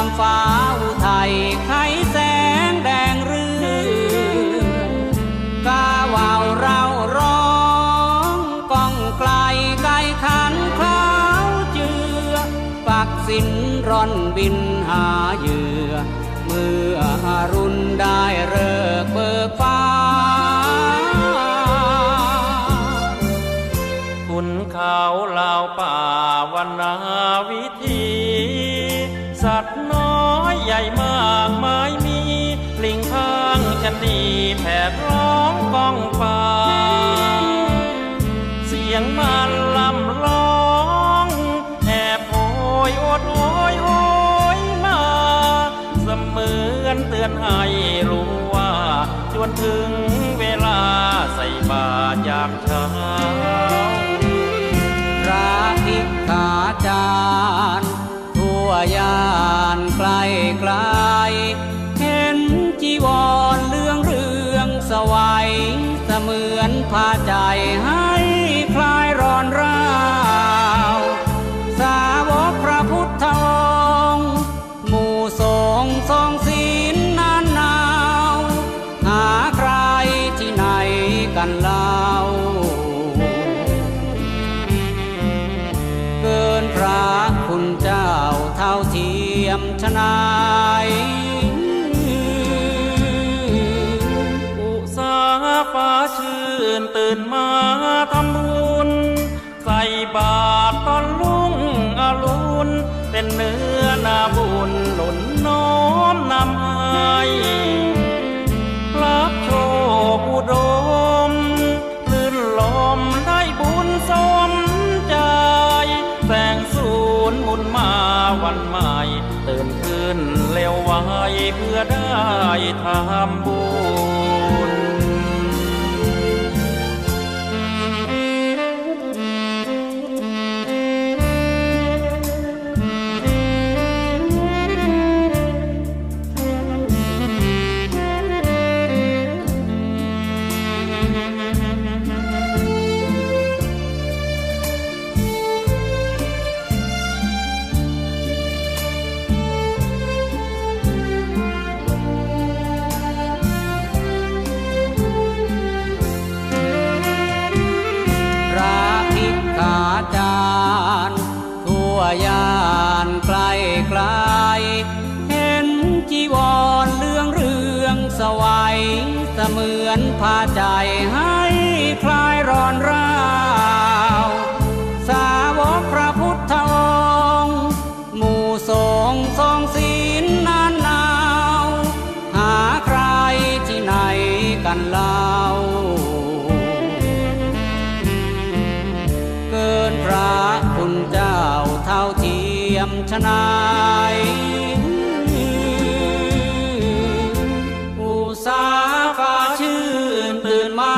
ามฟ้าอุทัยไขแสงแดงเรื่องกาวาวเราร้องก้องไกลไกลขันคล้าวเจือ ปักสินร่อนบินหาเหยื่อ เมื่ออรุณได้เลิกเบิกฟ้า แผดร้องก้องฟ้า กันเล่าเกินพระคุณเจ้าเท่าเทียมชนายอุสาฟ้าชื่นตื่นมาทำ เร็วไวเพื่อได้ทำบุญ กลไกลเห็นจีวรเรื่องเรื่องสวัยเสมือนพาใจให้คลายร้อนร้าวสาวกพระพุทธองค์หมู่สงฆ์ทรงศีลนานนาว หาใครที่ไหนกันเล่า ยมชนายอุสาฟ้าชื่นตื่นมา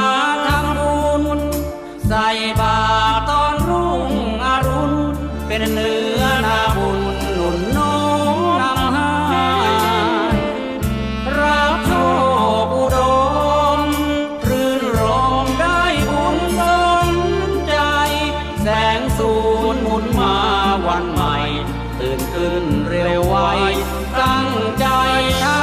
ทำบุญใส่บาตรตอนรุ่งอรุณเป็นเนื้อนา ตื่นขึ้นเร็วไวตั้งใจทำ